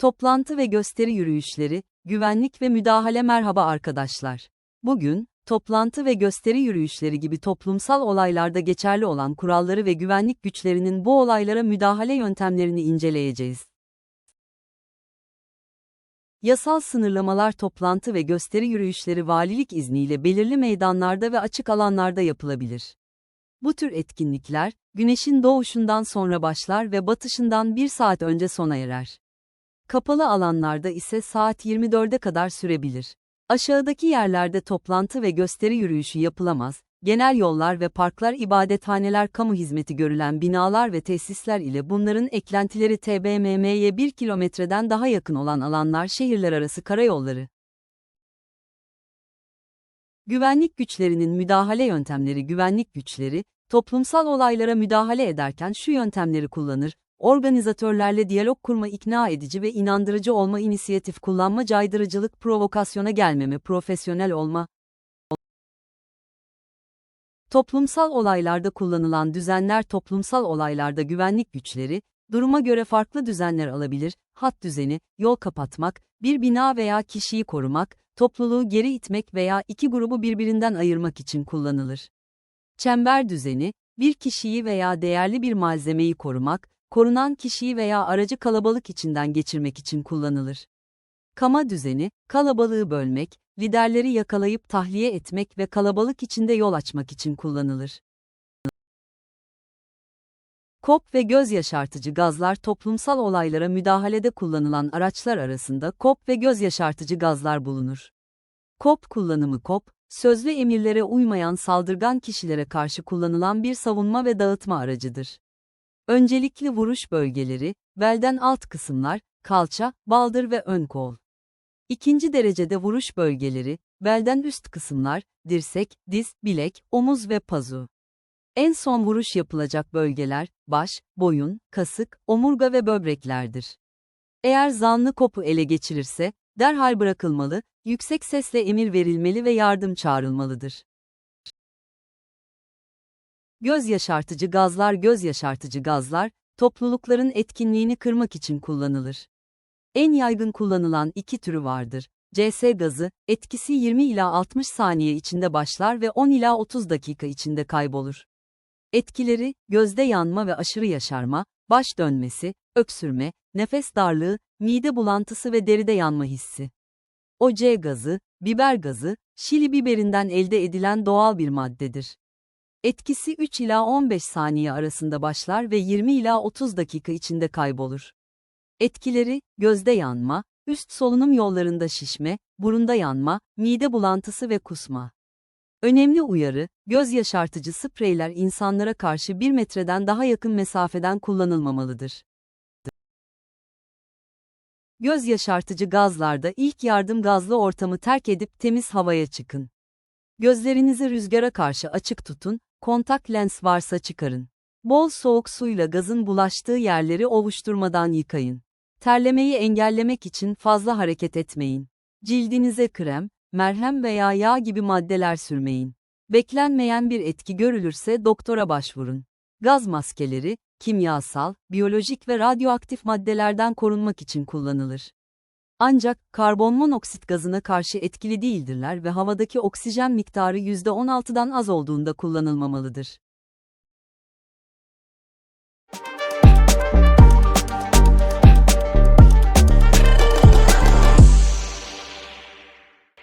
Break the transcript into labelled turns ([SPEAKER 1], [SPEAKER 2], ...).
[SPEAKER 1] Toplantı ve gösteri yürüyüşleri, güvenlik ve müdahale merhaba arkadaşlar. Bugün, toplantı ve gösteri yürüyüşleri gibi toplumsal olaylarda geçerli olan kuralları ve güvenlik güçlerinin bu olaylara müdahale yöntemlerini inceleyeceğiz. Yasal sınırlamalar toplantı ve gösteri yürüyüşleri valilik izniyle belirli meydanlarda ve açık alanlarda yapılabilir. Bu tür etkinlikler, güneşin doğuşundan sonra başlar ve batışından bir saat önce sona erer. Kapalı alanlarda ise saat 24'e kadar sürebilir. Aşağıdaki yerlerde toplantı ve gösteri yürüyüşü yapılamaz, genel yollar ve parklar ibadethaneler kamu hizmeti görülen binalar ve tesisler ile bunların eklentileri TBMM'ye 1 kilometreden daha yakın olan alanlar şehirler arası karayolları. Güvenlik güçlerinin müdahale yöntemleri Güvenlik güçleri, toplumsal olaylara müdahale ederken şu yöntemleri kullanır, organizatörlerle diyalog kurma ikna edici ve inandırıcı olma inisiyatif kullanma caydırıcılık provokasyona gelmeme profesyonel olma. Toplumsal olaylarda kullanılan düzenler toplumsal olaylarda güvenlik güçleri, duruma göre farklı düzenler alabilir, hat düzeni, yol kapatmak, bir bina veya kişiyi korumak, topluluğu geri itmek veya iki grubu birbirinden ayırmak için kullanılır. Çember düzeni, bir kişiyi veya değerli bir malzemeyi korumak, korunan kişiyi veya aracı kalabalık içinden geçirmek için kullanılır. Kama düzeni, kalabalığı bölmek, liderleri yakalayıp tahliye etmek ve kalabalık içinde yol açmak için kullanılır. Kop ve göz yaşartıcı gazlar toplumsal olaylara müdahalede kullanılan araçlar arasında kop ve göz yaşartıcı gazlar bulunur. Kop kullanımı kop, sözlü emirlere uymayan saldırgan kişilere karşı kullanılan bir savunma ve dağıtma aracıdır. Öncelikli vuruş bölgeleri, belden alt kısımlar, kalça, baldır ve ön kol. İkinci derecede vuruş bölgeleri, belden üst kısımlar, dirsek, diz, bilek, omuz ve pazu. En son vuruş yapılacak bölgeler, baş, boyun, kasık, omurga ve böbreklerdir. Eğer zanlı kopu ele geçirirse, derhal bırakılmalı, yüksek sesle emir verilmeli ve yardım çağrılmalıdır. Göz yaşartıcı gazlar Göz yaşartıcı gazlar, toplulukların etkinliğini kırmak için kullanılır. En yaygın kullanılan iki türü vardır. CS gazı, etkisi 20 ila 60 saniye içinde başlar ve 10 ila 30 dakika içinde kaybolur. Etkileri, gözde yanma ve aşırı yaşarma, baş dönmesi, öksürme, nefes darlığı, mide bulantısı ve deride yanma hissi. OC gazı, biber gazı, şili biberinden elde edilen doğal bir maddedir. Etkisi 3 ila 15 saniye arasında başlar ve 20 ila 30 dakika içinde kaybolur. Etkileri, gözde yanma, üst solunum yollarında şişme, burunda yanma, mide bulantısı ve kusma. Önemli uyarı, göz yaşartıcı spreyler insanlara karşı 1 metreden daha yakın mesafeden kullanılmamalıdır. Göz yaşartıcı gazlarda ilk yardım gazlı ortamı terk edip temiz havaya çıkın. Gözlerinizi rüzgara karşı açık tutun, kontak lens varsa çıkarın. Bol soğuk suyla gazın bulaştığı yerleri ovuşturmadan yıkayın. Terlemeyi engellemek için fazla hareket etmeyin. Cildinize krem, merhem veya yağ gibi maddeler sürmeyin. Beklenmeyen bir etki görülürse doktora başvurun. Gaz maskeleri, kimyasal, biyolojik ve radyoaktif maddelerden korunmak için kullanılır. Ancak karbon monoksit gazına karşı etkili değildirler ve havadaki oksijen miktarı %16'dan az olduğunda kullanılmamalıdır.